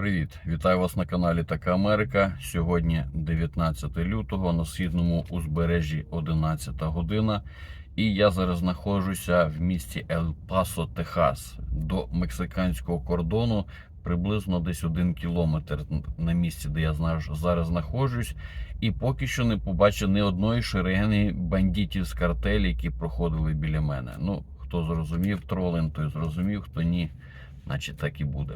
Привіт, вітаю вас на каналі Така Америка. Сьогодні 19 лютого на східному узбережжі 11 година. І я зараз знаходжуся в місті Ел Пасо, Техас, до мексиканського кордону. Приблизно десь один кілометр на місці, де я знаю, зараз знаходжусь. І поки що не побачив ні одної шерени бандитів з картелі, які проходили біля мене. Ну, хто зрозумів тролин, той зрозумів, хто ні, значить так і буде.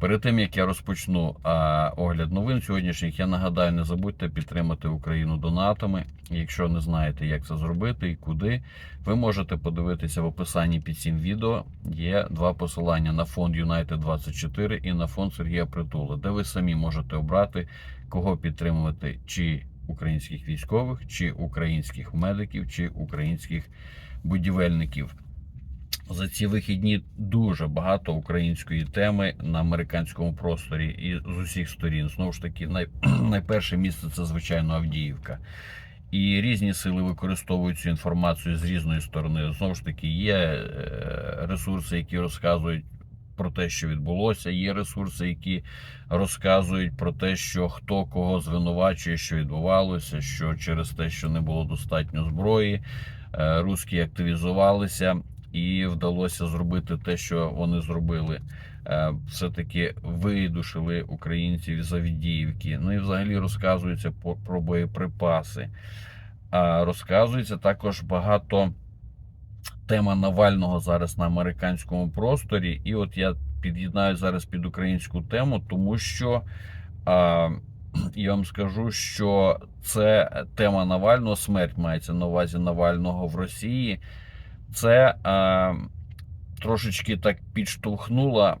Перед тим як я розпочну а, огляд новин сьогоднішніх, я нагадаю, не забудьте підтримати Україну донатами. Якщо не знаєте, як це зробити і куди, ви можете подивитися в описанні під цим відео. Є два посилання на фонд United 24 і на фонд Сергія Притула, де ви самі можете обрати, кого підтримувати, чи українських військових, чи українських медиків, чи українських будівельників. За ці вихідні дуже багато української теми на американському просторі і з усіх сторін. Знову ж таки, най... найперше місце це звичайно Авдіївка. І різні сили використовують цю інформацію з різної сторони. Знову ж таки, є е, ресурси, які розказують про те, що відбулося. Є ресурси, які розказують про те, що хто кого звинувачує, що відбувалося, що через те, що не було достатньо зброї, е, русські активізувалися і вдалося зробити те, що вони зробили. Е, Все-таки видушили українців з Авдіївки. Ну і взагалі розказується про боєприпаси. А розказується також багато тема Навального зараз на американському просторі. І от я під'єднаю зараз під українську тему, тому що а, я вам скажу, що це тема Навального, смерть мається на увазі Навального в Росії. Це а, трошечки так підштовхнуло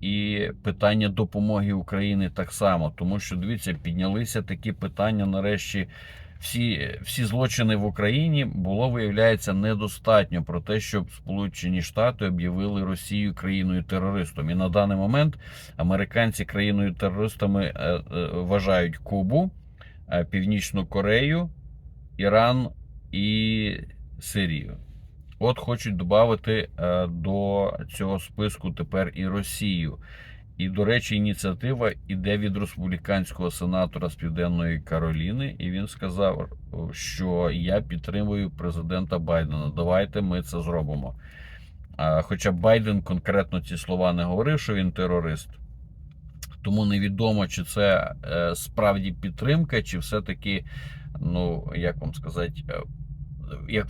і питання допомоги Україні так само, тому що дивіться, піднялися такі питання. Нарешті всі, всі злочини в Україні було виявляється недостатньо про те, щоб Сполучені Штати об'явили Росію країною терористом. І на даний момент американці країною терористами е, е, вважають Кубу, е, Північну Корею, Іран і Сирію. От хочуть додати е, до цього списку тепер і Росію. І, до речі, ініціатива іде від республіканського сенатора з Південної Кароліни, і він сказав, що я підтримую президента Байдена. Давайте ми це зробимо. Хоча Байден конкретно ці слова не говорив, що він терорист. Тому невідомо, чи це е, справді підтримка, чи все-таки, ну як вам сказати, е, як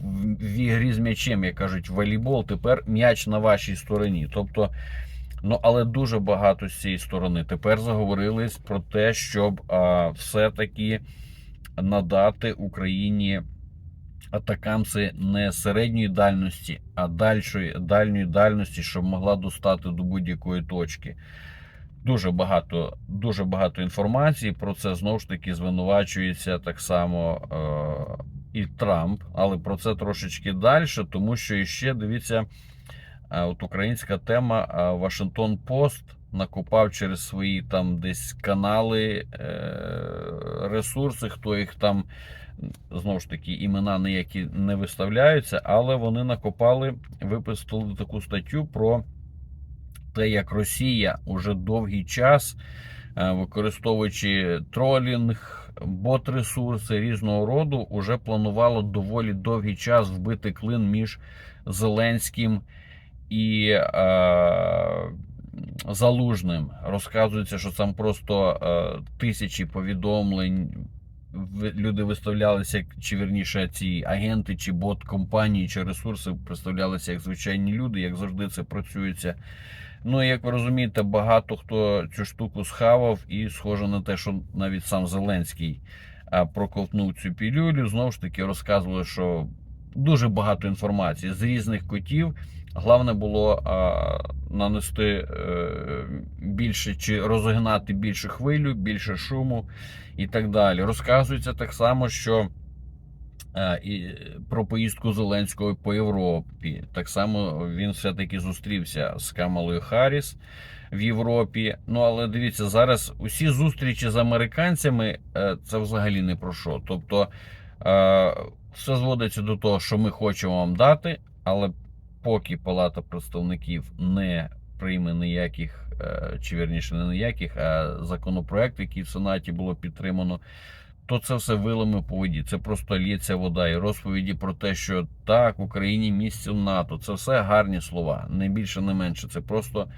в ігрі з м'ячем, як кажуть, волейбол, тепер м'яч на вашій стороні. Тобто, ну але дуже багато з цієї сторони. Тепер заговорили про те, щоб все-таки надати Україні атакамси не середньої дальності, а дальшої, дальньої дальності, щоб могла достати до будь-якої точки. Дуже багато, дуже багато інформації. Про це знову ж таки звинувачується так само е, і Трамп, але про це трошечки далі, тому що іще дивіться, е, от українська тема е, Вашингтон Пост накопав через свої там десь канали, е, ресурси, хто їх там знову ж таки імена ніякі не виставляються, але вони накопали, випустили таку статтю про те, як Росія уже довгий час, е, використовуючи тролінг, бот-ресурси різного роду, уже планувала доволі довгий час вбити клин між Зеленським і е, Залужним. Розказується, що там просто е, тисячі повідомлень. Люди виставлялися, чи вірніше, ці агенти, чи бот-компанії, чи ресурси представлялися як звичайні люди, як завжди це працюється. Ну, як ви розумієте, багато хто цю штуку схавав, і схоже на те, що навіть сам Зеленський проковтнув цю пілюлю. Знову ж таки, розказували, що дуже багато інформації з різних кутів. Головне було а, нанести е, більше чи розігнати більше хвилю, більше шуму і так далі. Розказується так само, що і про поїздку Зеленського по Європі. Так само він все-таки зустрівся з Камалою Харріс в Європі. Ну але дивіться, зараз усі зустрічі з американцями е, це взагалі не про що. Тобто е, все зводиться до того, що ми хочемо вам дати, але поки Палата представників не прийме ніяких е, чи вірніше не ніяких, а законопроект, який в Сенаті було підтримано, то це все вилами по воді. Це просто лється вода. І розповіді про те, що так, в Україні місце НАТО. Це все гарні слова, не більше, не менше. Це просто е,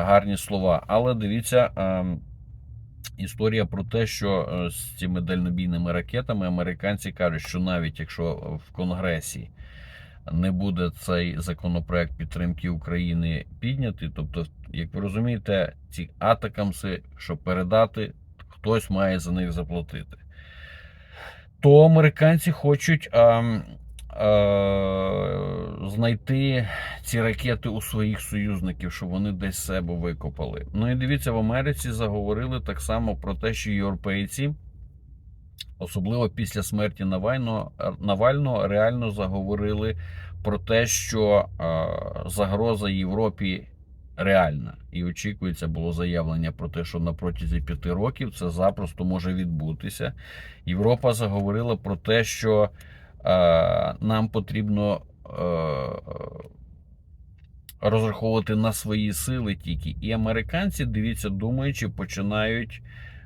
гарні слова. Але дивіться. е, Історія про те, що е, з цими дальнобійними ракетами американці кажуть, що навіть якщо в Конгресі не буде цей законопроект підтримки України піднятий, тобто, як ви розумієте, ці атакамси, щоб передати, хтось має за них заплатити. То американці хочуть а, а, знайти ці ракети у своїх союзників, щоб вони десь себе викопали. Ну і дивіться, в Америці заговорили так само про те, що європейці, особливо після смерті Навального, Навального реально заговорили про те, що е, загроза Європі реальна. І очікується було заявлення про те, що на протязі п'яти років це запросто може відбутися. Європа заговорила про те, що е, нам потрібно. Е, розраховувати на свої сили тільки. І американці, дивіться, думаючи, починають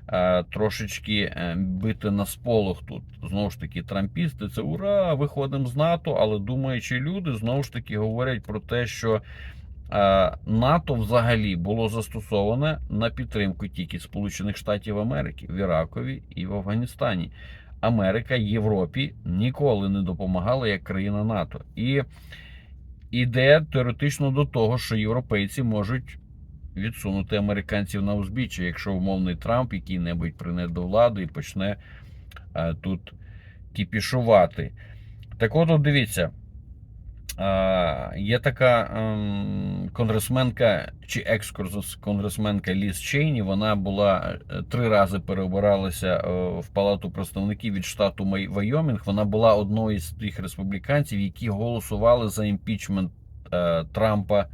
е, трошечки е, бити на сполох тут. Знову ж таки, трампісти це ура, виходимо з НАТО, але думаючи люди знову ж таки говорять про те, що. Е, НАТО взагалі було застосоване на підтримку тільки Сполучених Штатів Америки в Іракові і в Афганістані. Америка Європі ніколи не допомагала як країна НАТО. І іде теоретично до того, що європейці можуть відсунути американців на узбіччя, якщо умовний Трамп який-небудь прине до влади і почне е, тут кіпішувати. Так от, от дивіться. Е, Є така ем, конгресменка чи екс-конгресменка Ліз Чейні. Вона була е, три рази переобиралася е, в палату представників від штату Вайомінг. Вона була одною з тих республіканців, які голосували за імпічмент е, Трампа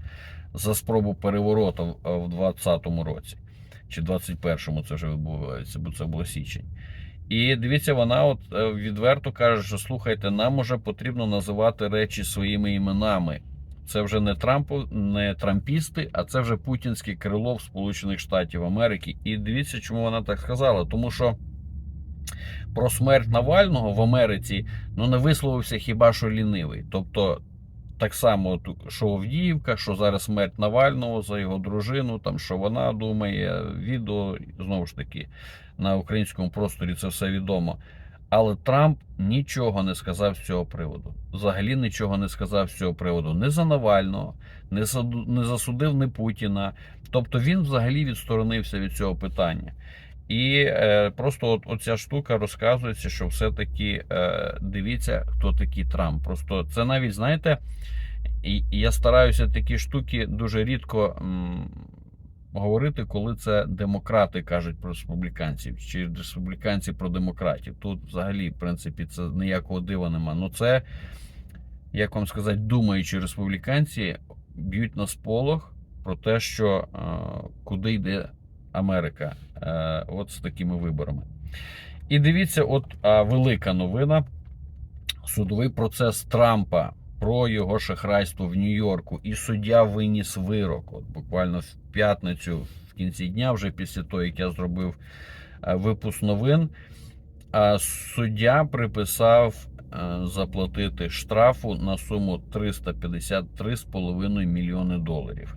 за спробу перевороту в- в 2020 році. Чи 21-му це вже відбувається, бо це було січень. І дивіться, вона от е, відверто каже, що слухайте, нам уже потрібно називати речі своїми іменами. Це вже не Трампу, не трампісти, а це вже путінське крило в Сполучених Штатів Америки. І дивіться, чому вона так сказала. Тому що про смерть Навального в Америці ну не висловився хіба що лінивий. Тобто, так само, що Авдіївка, що зараз смерть Навального за його дружину, там що вона думає, відео знову ж таки на українському просторі це все відомо. Але Трамп нічого не сказав з цього приводу. Взагалі нічого не сказав з цього приводу. Не за Навального, не не засудив не Путіна. Тобто він взагалі відсторонився від цього питання. І е, просто от, оця штука розказується, що все-таки е, дивіться, хто такий Трамп. Просто це навіть, знаєте, і я стараюся такі штуки дуже рідко м, говорити, коли це демократи кажуть про республіканців, чи республіканці про демократів. Тут взагалі, в принципі, це ніякого дива нема. Ну це, як вам сказати, думаючи республіканці б'ють на сполох про те, що е, куди йде Америка е, от з такими виборами. І дивіться, от а, велика новина. Судовий процес Трампа про його шахрайство в Нью-Йорку. І суддя виніс вирок. От буквально в п'ятницю, в кінці дня, вже після того, як я зробив е, випуск новин, а суддя приписав е, заплатити штрафу на суму 353,5 мільйони доларів.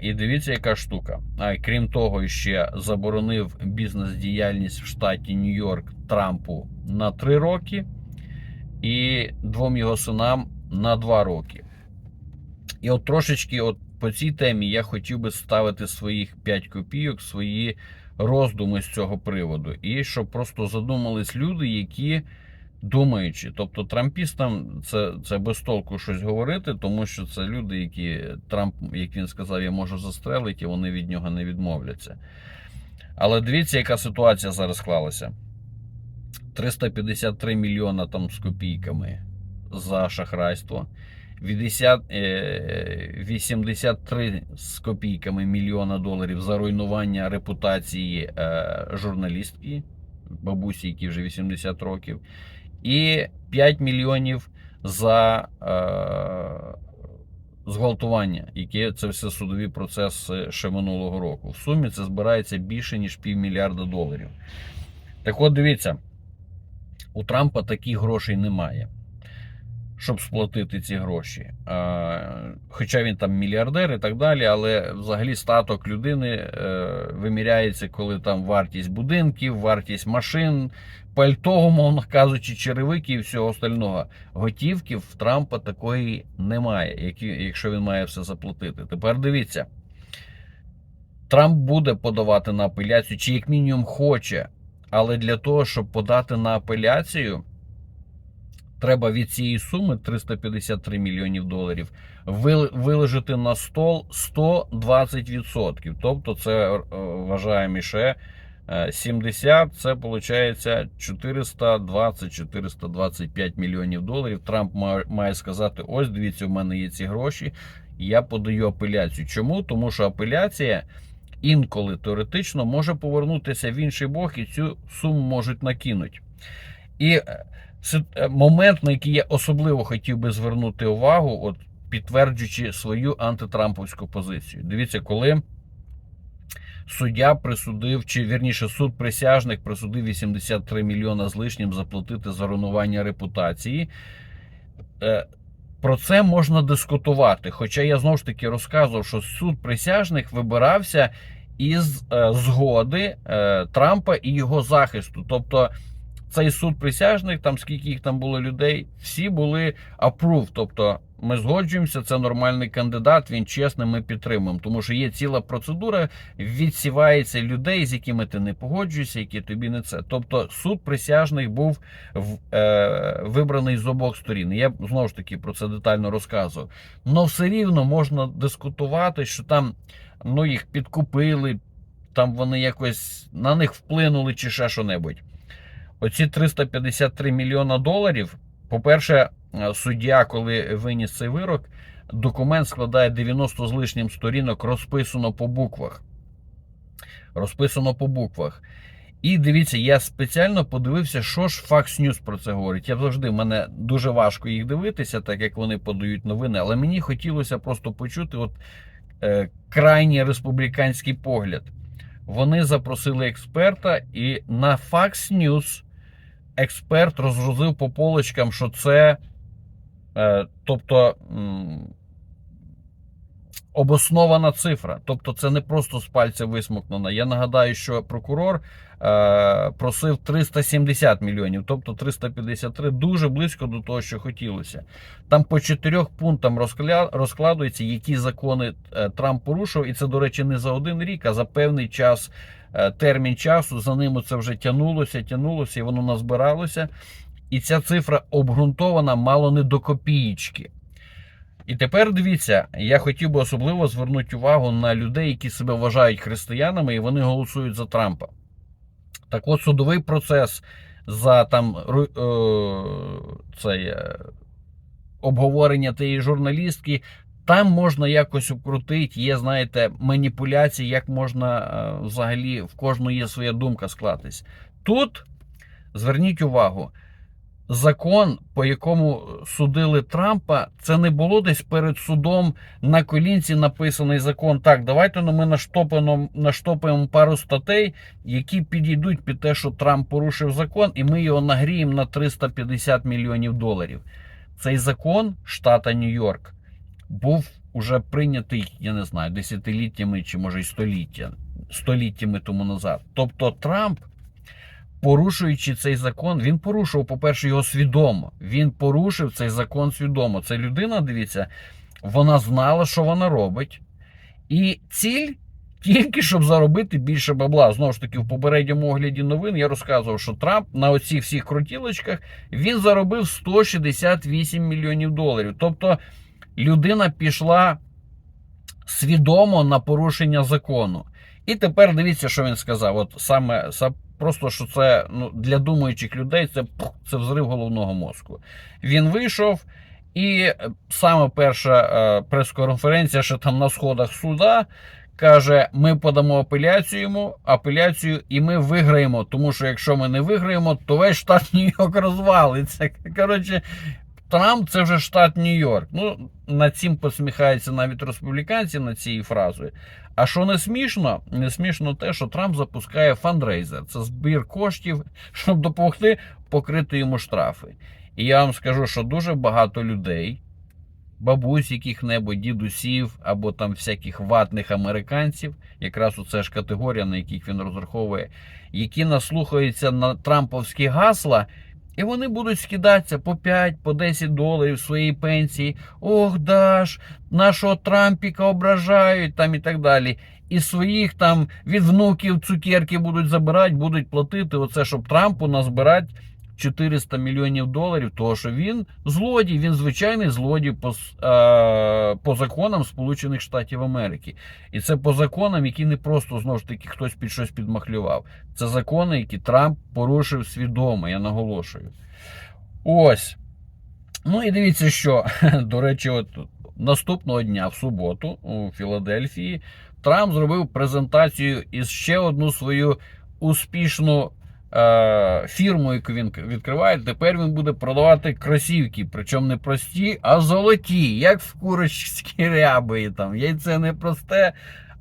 І дивіться, яка штука. А крім того, ще заборонив бізнес-діяльність в штаті Нью-Йорк Трампу на 3 роки і двом його синам на 2 роки. І от трошечки, от по цій темі, я хотів би ставити своїх 5 копійок, свої роздуми з цього приводу. І щоб просто задумались люди, які думаючи, тобто трампістам це, це без толку щось говорити, тому що це люди, які Трамп, як він сказав, я можу застрелити, і вони від нього не відмовляться. Але дивіться, яка ситуація зараз склалася: 353 мільйона там з копійками за шахрайство. 80, е, 83 з копійками мільйона доларів за руйнування репутації е, журналістки, бабусі, які вже 80 років, і 5 мільйонів за е, зґвалтування, яке це все судові процеси ще минулого року. В сумі це збирається більше ніж півмільярда доларів. Так от дивіться, у Трампа таких грошей немає, щоб сплатити ці гроші. Хоча він там мільярдер і так далі, але взагалі статок людини е, виміряється, коли там вартість будинків, вартість машин, пальто, умовно кажучи, черевики і всього остального. Готівки в Трампа такої немає, якщо він має все заплатити. Тепер дивіться. Трамп буде подавати на апеляцію, чи як мінімум хоче. Але для того, щоб подати на апеляцію, треба від цієї суми 353 мільйонів доларів вил- виложити на стол 120%. Тобто, це е, вважаємо ще е, 70, це виходить 420-425 мільйонів доларів. Трамп має сказати: ось дивіться, у мене є ці гроші. Я подаю апеляцію. Чому? Тому що апеляція інколи теоретично може повернутися в інший бок і цю суму можуть накинути. І е, е, момент, на який я особливо хотів би звернути увагу, от підтверджуючи свою антитрамповську позицію. Дивіться, коли суддя присудив, чи вірніше суд присяжних присудив 83 мільйона з лишнім заплатити за руйнування репутації. е, Про це можна дискутувати. Хоча я знову ж таки розказував, що суд присяжних вибирався із е, згоди е, Трампа і його захисту. Тобто цей суд присяжних, там скільки їх там було людей, всі були approve. Тобто ми згоджуємося, це нормальний кандидат, він чесний, ми підтримуємо. Тому що є ціла процедура, відсівається людей, з якими ти не погоджуєшся, які тобі не це. Тобто суд присяжних був е, вибраний з обох сторін. Я знову ж таки про це детально розказував. Но все рівно можна дискутувати, що там ну, їх підкупили, там вони якось на них вплинули чи ще що-небудь. Оці 353 мільйона доларів. По-перше, е, суддя, коли виніс цей вирок, документ складає 90 з лишнім сторінок, розписано по буквах. Розписано по буквах. І дивіться, я спеціально подивився, що ж Fox News про це говорить. Я завжди мене дуже важко їх дивитися, так як вони подають новини, але мені хотілося просто почути от, крайній республіканський погляд. Вони запросили експерта, і на Fox News експерт розгрузив по полочкам, що це, е, тобто, обоснована цифра. Тобто, це не просто з пальця висмокнена. Я нагадаю, що прокурор е, просив 370 мільйонів, тобто 353 дуже близько до того, що хотілося. Там по чотирьох пунктам розкля- розкладується, які закони е, Трамп порушив, і це, до речі, не за один рік, а за певний час, е, термін часу. За ним це вже тягнулося, тягнулося, і воно назбиралося. І ця цифра обґрунтована мало не до копієчки. І тепер дивіться, я хотів би особливо звернути увагу на людей, які себе вважають християнами, і вони голосують за Трампа. Так от судовий процес за там е, цей, е, обговорення тієї журналістки. Там можна якось укрутити, є, знаєте, маніпуляції, як можна е, взагалі в кожного є своя думка склатись. Тут зверніть увагу, закон, по якому судили Трампа, це не було десь перед судом на колінці написаний закон. Так, давайте ну, ми наштопаємо, наштопаємо пару статей, які підійдуть під те, що Трамп порушив закон, і ми його нагріємо на 350 мільйонів доларів. Цей закон штата Нью-Йорк був уже прийнятий, я не знаю, десятиліттями чи може й століття, століттями тому назад. Тобто Трамп, порушуючи цей закон, він порушував, по-перше, його свідомо. Він порушив цей закон свідомо. Це людина, дивіться, вона знала, що вона робить. І ціль тільки щоб заробити більше бабла. Знову ж таки, в попередньому огляді новин я розказував, що Трамп на оцих всіх крутілочках він заробив 168 мільйонів доларів. Тобто людина пішла свідомо на порушення закону. І тепер дивіться, що він сказав. От саме са- просто що це ну, для думаючих людей це, це взрив головного мозку. Він вийшов. І е, саме перша е, прес-конференція, що там на сходах суда, каже: ми подамо апеляцію апеляцію, і ми виграємо. Тому що якщо ми не виграємо, то весь штат Нью-Йорк розвалиться. Коротше, Трамп це вже штат Нью-Йорк. Ну, над цим посміхаються навіть республіканці над цією фразою. А що не смішно, не смішно те, що Трамп запускає фандрейзер. Це збір коштів, щоб допомогти покрити йому штрафи. І я вам скажу, що дуже багато людей, бабусь яких-небудь, дідусів або там всяких ватних американців, якраз оце ж категорія, на яких він розраховує, які наслухаються на трамповські гасла. І вони будуть скидатися по 5, по 10 доларів своєї пенсії. Ох, Даш, нашого Трампіка ображають там і так далі. І своїх там від внуків цукерки будуть забирати, будуть платити. Оце, щоб Трампу назбирати 400 мільйонів доларів, того що він злодій, він звичайний злодій по, е, по законам Сполучених Штатів Америки. І це по законам, які не просто знову ж таки хтось під щось підмахлював. Це закони, які Трамп порушив свідомо, я наголошую. Ось. Ну і дивіться, що, до речі, от наступного дня, в суботу, у Філадельфії, Трамп зробив презентацію із ще одну свою успішну фірму, яку він відкриває. Тепер він буде продавати кросівки, причому не прості, а золоті, як в курочці ряби. Там яйце не просте,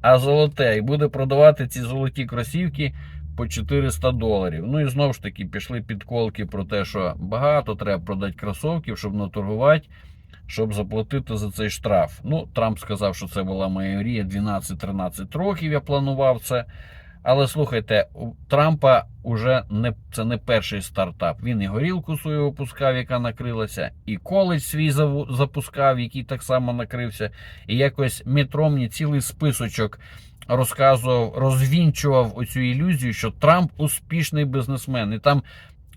а золоте. І буде продавати ці золоті кросівки по 400 доларів. Ну і знову ж таки пішли підколки про те, що багато треба продати кросовків, щоб наторгувати, щоб заплатити за цей штраф. Ну, Трамп сказав, що це була моя мрія 12-13 років. Я планував це. Але слухайте, у Трампа уже не це не перший стартап. Він і горілку свою випускав, яка накрилася, і коледж свій запускав, який так само накрився. І якось мені цілий списочок розказував, розвінчував оцю ілюзію, що Трамп успішний бізнесмен. І там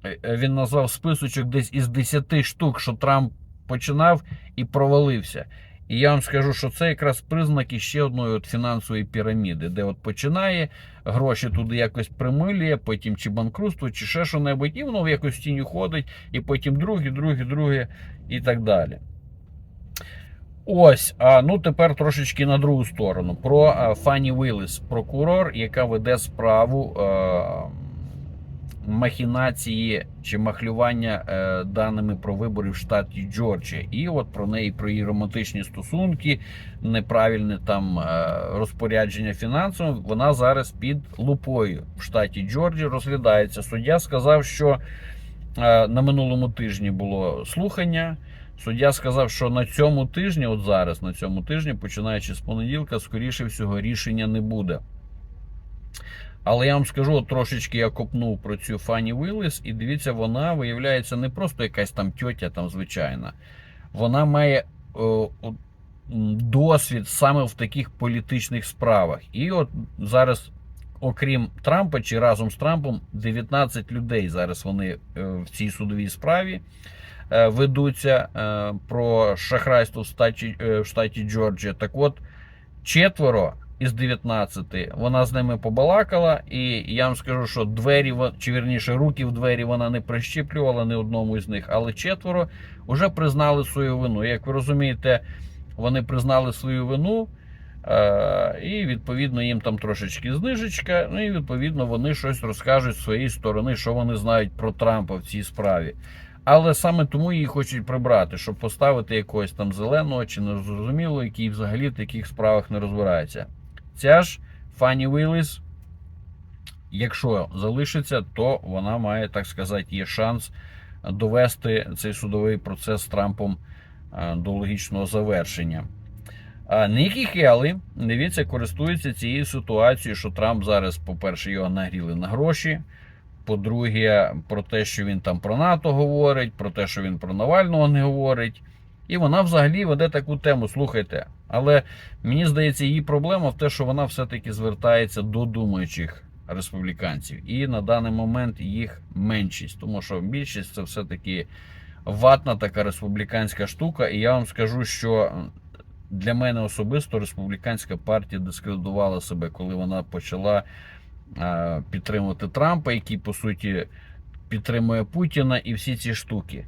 е, е, він назвав списочок десь із 10 штук, що Трамп починав і провалився. І я вам скажу, що це якраз признак іще одної от фінансової піраміди, де от починає, гроші туди якось примилює, потім чи банкрутство, чи ще що-небудь, і воно в тінь уходить, і потім друге, друге, друге, і так далі. Ось, а ну тепер трошечки на другу сторону. Про Фанні Вілліс, прокурор, яка веде справу е, махінації чи махлювання е, даними про вибори в штаті Джорджія. І от про неї, про її романтичні стосунки, неправильне там е, розпорядження фінансами. Вона зараз під лупою в штаті Джорджія розглядається. Суддя сказав, що е, на минулому тижні було слухання. Суддя сказав, що на цьому тижні, от зараз, на цьому тижні, починаючи з понеділка, скоріше всього, рішення не буде. Але я вам скажу, трошечки я копнув про цю Фанні Вілліс, і дивіться, вона виявляється не просто якась там тьотя там звичайна. Вона має о, о, досвід саме в таких політичних справах. І от зараз, окрім Трампа чи разом з Трампом, 19 людей зараз вони е, в цій судовій справі е, ведуться е, про шахрайство в штаті, е, в штаті Джорджія. Так от, четверо із 19 вона з ними побалакала, і я вам скажу, що двері, чи вірніше, руки в двері вона не прищіплювала ні одному із них, але четверо вже признали свою вину. Як ви розумієте, вони признали свою вину. е, І відповідно їм там трошечки знижечка. Ну і відповідно вони щось розкажуть з своєї сторони, що вони знають про Трампа в цій справі. Але саме тому її хочуть прибрати, щоб поставити якогось там зеленого чи незрозумілого, який взагалі в таких справах не розбирається. Ця ж Фанні Вілліс, якщо залишиться, то вона має, так сказати, є шанс довести цей судовий процес з Трампом е, до логічного завершення. Нікі Хеллі, дивіться, користується цією ситуацією, що Трамп зараз, по-перше, його нагріли на гроші. По-друге, про те, що він там про НАТО говорить, про те, що він про Навального не говорить. І вона взагалі веде таку тему. Слухайте. Але мені здається, її проблема в те, що вона все-таки звертається до думаючих республіканців. І на даний момент їх меншість, тому що більшість це все-таки ватна така республіканська штука. І я вам скажу, що для мене особисто республіканська партія дискредитувала себе, коли вона почала е, підтримувати Трампа, який по суті підтримує Путіна і всі ці штуки.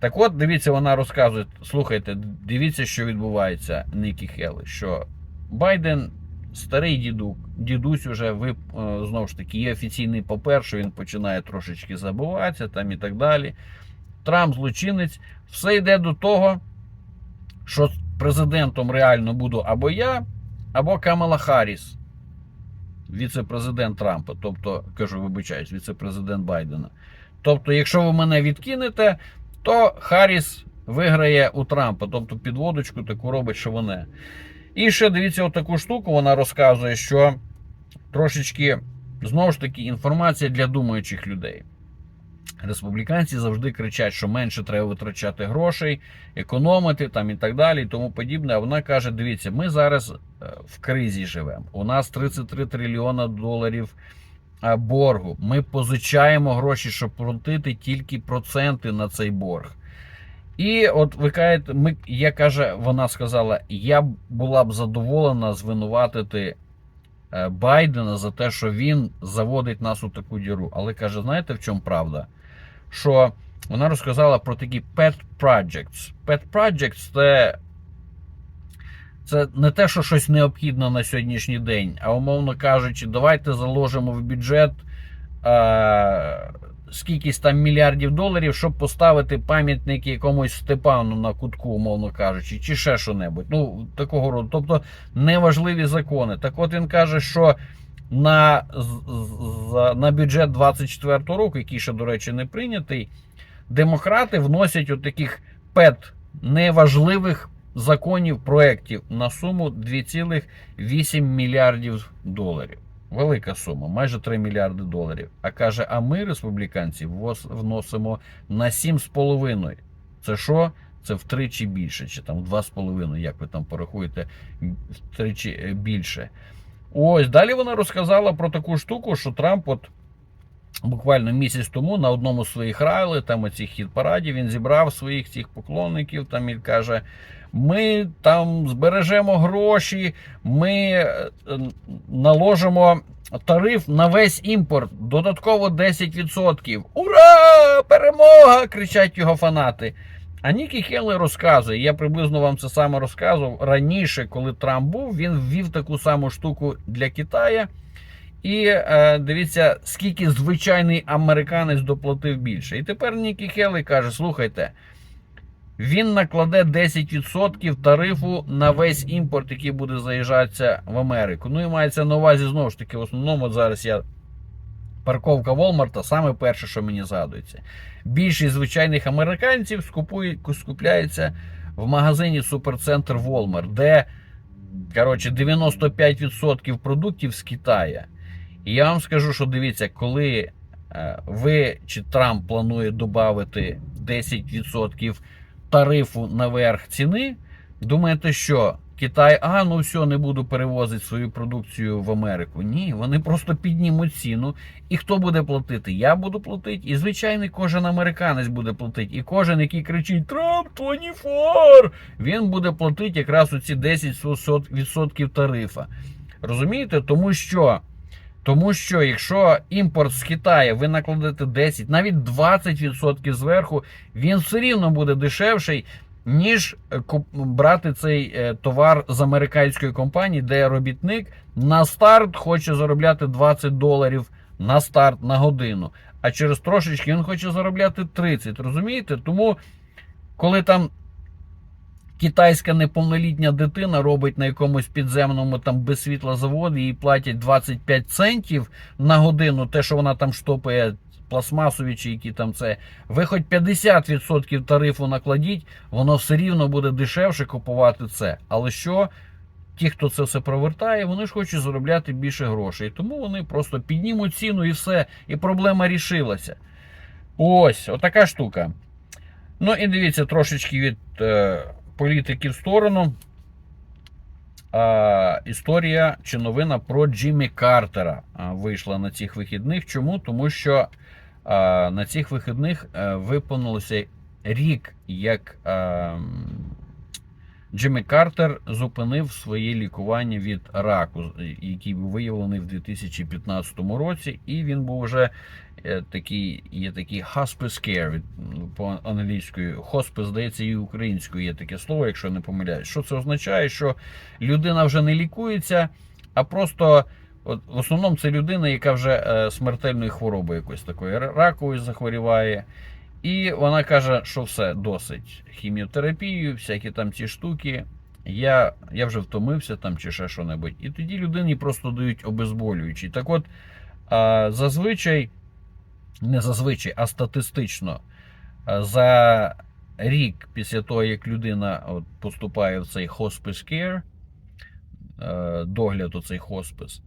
Так от, дивіться, вона розказує: слухайте, дивіться, що відбувається, Нікі Хелли, що Байден старий дідук, дідусь уже ви е, знову ж таки є офіційний папер, що він починає трошечки забуватися там і так далі. Трамп злочинець, все йде до того, що президентом реально буду або я, або Камала Харріс, віце-президент Трампа. Тобто, кажу, вибачаюсь, віце-президент Байдена. Тобто, якщо ви мене відкинете, то Харріс виграє у Трампа. Тобто підводочку таку робить шовоне. І ще дивіться отаку штуку, вона розказує, що трошечки знову ж таки інформація для думаючих людей. Республіканці завжди кричать, що менше треба витрачати грошей, економити там і так далі, і тому подібне. А вона каже: дивіться, ми зараз е, в кризі живемо. У нас 33 трильйона доларів боргу. Ми позичаємо гроші, щоб платити тільки проценти на цей борг. І от ви кажете, ми, я каже, вона сказала, я була б задоволена звинуватити е, Байдена за те, що він заводить нас у таку діру. Але каже, знаєте в чому правда? Що вона розказала про такі pet projects. Pet projects це, це не те, що щось необхідно на сьогоднішній день, а умовно кажучи, давайте заложимо в бюджет е, скількись там мільярдів доларів, щоб поставити пам'ятник якомусь Степану на кутку, умовно кажучи, чи ще що-небудь. Ну, такого роду. Тобто неважливі закони. Так от він каже, що на, на бюджет 24 року, який ще, до речі, не прийнятий, демократи вносять от таких пет неважливих законів проєктів на суму 2,8 мільярдів доларів. Велика сума, майже 3 мільярди доларів. А каже, а ми, республіканці, вносимо на 7,5. Це що? Це втричі більше, чи там в 2,5, як ви там порахуєте, втричі е, більше. Ось далі вона розказала про таку штуку, що Трамп, от буквально місяць тому на одному з своїх райли, там оцих хід парадів, він зібрав своїх цих поклонників. Там він каже: ми там збережемо гроші, ми е, наложимо тариф на весь імпорт, додатково 10%. Ура! Перемога! кричать його фанати. А Нікі Хеллі розказує, я приблизно вам це саме розказував раніше, коли Трамп був, він ввів таку саму штуку для Китая. І е, дивіться, скільки звичайний американець доплатив більше. І тепер Нікі Хеллі каже: слухайте, він накладе 10% тарифу на весь імпорт, який буде заїжджатися в Америку. Ну і мається на увазі знову ж таки, в основному зараз я парковка Волмарта, саме перше, що мені згадується. Більшість звичайних американців скупують, скупляється в магазині Суперцентр Walmart, де коротше, 95% продуктів з Китаю. І я вам скажу, що дивіться, коли е, ви чи Трамп планує додати 10% тарифу наверх ціни, думаєте, що Китай, а ну все, не буду перевозити свою продукцію в Америку. Ні, вони просто піднімуть ціну. І хто буде платити? Я буду платити, і звичайний кожен американець буде платити. І кожен, який кричить Трамп 24, він буде платити якраз оці 10% тарифа. Розумієте? Тому що. Тому що якщо імпорт з Китаю ви накладете 10, навіть 20% зверху, він все рівно буде дешевший, ніж е, брати цей е, товар з американської компанії, де робітник на старт хоче заробляти 20 доларів на старт на годину. А через трошечки він хоче заробляти 30. Розумієте? Тому, коли там китайська неповнолітня дитина робить на якомусь підземному там без світла заводі і платять 25 центів на годину, те, що вона там штопає пластмасові чи які там це. Ви хоч 50% тарифу накладіть, воно все рівно буде дешевше купувати це. Але що? Ті, хто це все провертає, вони ж хочуть заробляти більше грошей. Тому вони просто піднімуть ціну і все, і проблема рішилася. Ось, отака штука. Ну і дивіться трошечки від е, політики в сторону. А, історія чи новина про Джиммі Картера вийшла на цих вихідних. Чому? Тому що а, на цих вихідних е, виповнилося рік, як а, Джиммі Картер зупинив своє лікування від раку, який був виявлений в 2015 році, і він був вже е, такий, є такий hospice care по англійською. Хоспис, здається, і українською є таке слово, якщо не помиляюсь. Що це означає? Що людина вже не лікується, а просто. От, в основному це людина, яка вже е, смертельною хворобою якоюсь такою ра- раковою захворіває. І вона каже, що все досить хіміотерапію, всякі там ці штуки. я, я вже втомився там чи ще що-небудь. І тоді людині просто дають обезболюючі. Так от, а, зазвичай, не зазвичай, а статистично, за рік після того, як людина поступає в цей hospice care, е, догляд у цей хоспис,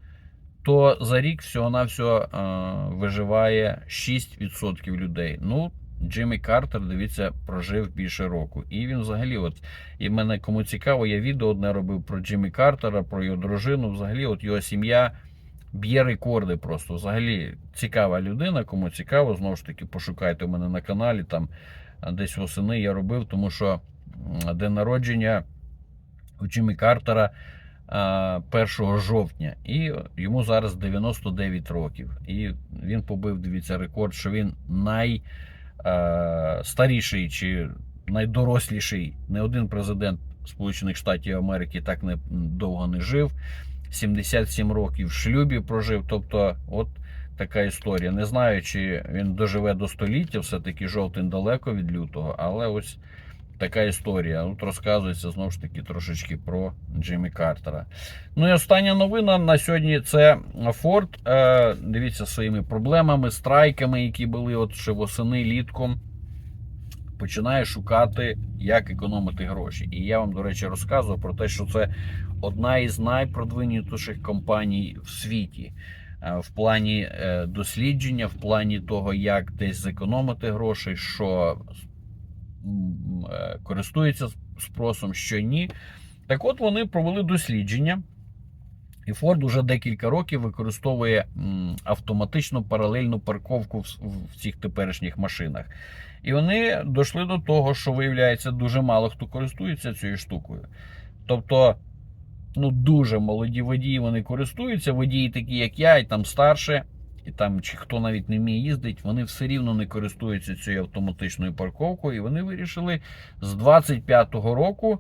то за рік всього-навсього е, виживає 6% людей. Ну, Джиммі Картер, дивіться, прожив більше року. І він взагалі, от, і мене кому цікаво, я відео одне робив про Джиммі Картера, про його дружину. Взагалі, от його сім'я б'є рекорди просто. Взагалі цікава людина, кому цікаво, знову ж таки, пошукайте у мене на каналі. Там десь восени я робив, тому що день народження у Джиммі Картера 1 жовтня, і йому зараз 99 років. І він побив, дивіться, рекорд, що він найстаріший чи найдоросліший. Не один президент Сполучених Штатів Америки так не довго не жив. 77 років в шлюбі прожив. Тобто, от така історія. Не знаю, чи він доживе до століття, все-таки жовтень далеко від лютого, але ось така історія. Тут розказується знову ж таки трошечки про Джиммі Картера. Ну і остання новина на сьогодні це Форд. Е, дивіться своїми проблемами, страйками, які були от ще восени літком. Починає шукати, як економити гроші. І я вам, до речі, розказував про те, що це одна із найпродвинутіших компаній в світі е, в плані е, дослідження, в плані того, як десь зекономити гроші, що е, користується спросом, що ні. Так от вони провели дослідження. І Ford уже декілька років використовує автоматичну паралельну парковку в цих теперішніх машинах. І вони дійшли до того, що виявляється, дуже мало хто користується цією штукою. Тобто, ну дуже молоді водії вони користуються, водії такі, як я, і там старше, і там чи хто навіть не вміє їздити, вони все рівно не користуються цією автоматичною парковкою. І вони вирішили з 25-го року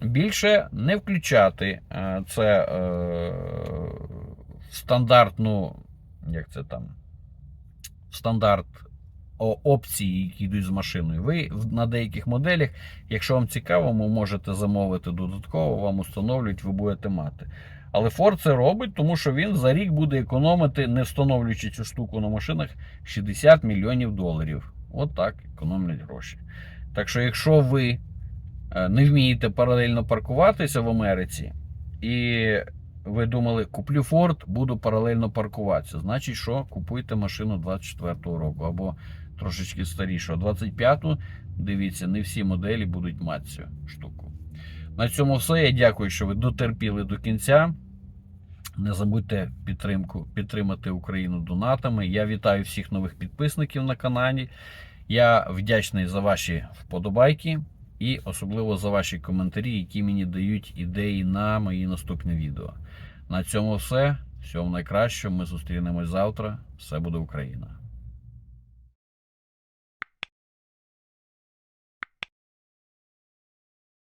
більше не включати е, це е, стандартну, як це там, стандарт опції, які йдуть з машиною. Ви на деяких моделях, якщо вам цікаво, ви можете замовити додатково, вам установлюють, ви будете мати. Але Ford це робить, тому що він за рік буде економити, не встановлюючи цю штуку на машинах, 60 мільйонів доларів. От так економлять гроші. Так що, якщо ви е, не вмієте паралельно паркуватися в Америці, і ви думали, куплю Ford, буду паралельно паркуватися. Значить, що купуйте машину 24-го року або трошечки старішого. 25-ту, дивіться, не всі моделі будуть мати цю штуку. На цьому все. Я дякую, що ви дотерпіли до кінця. Не забудьте підтримку, підтримати Україну донатами. Я вітаю всіх нових підписників на каналі. Я вдячний за ваші вподобайки і особливо за ваші коментарі, які мені дають ідеї на мої наступні відео. На цьому все. Всього найкращого. Ми зустрінемось завтра. Все буде Україна!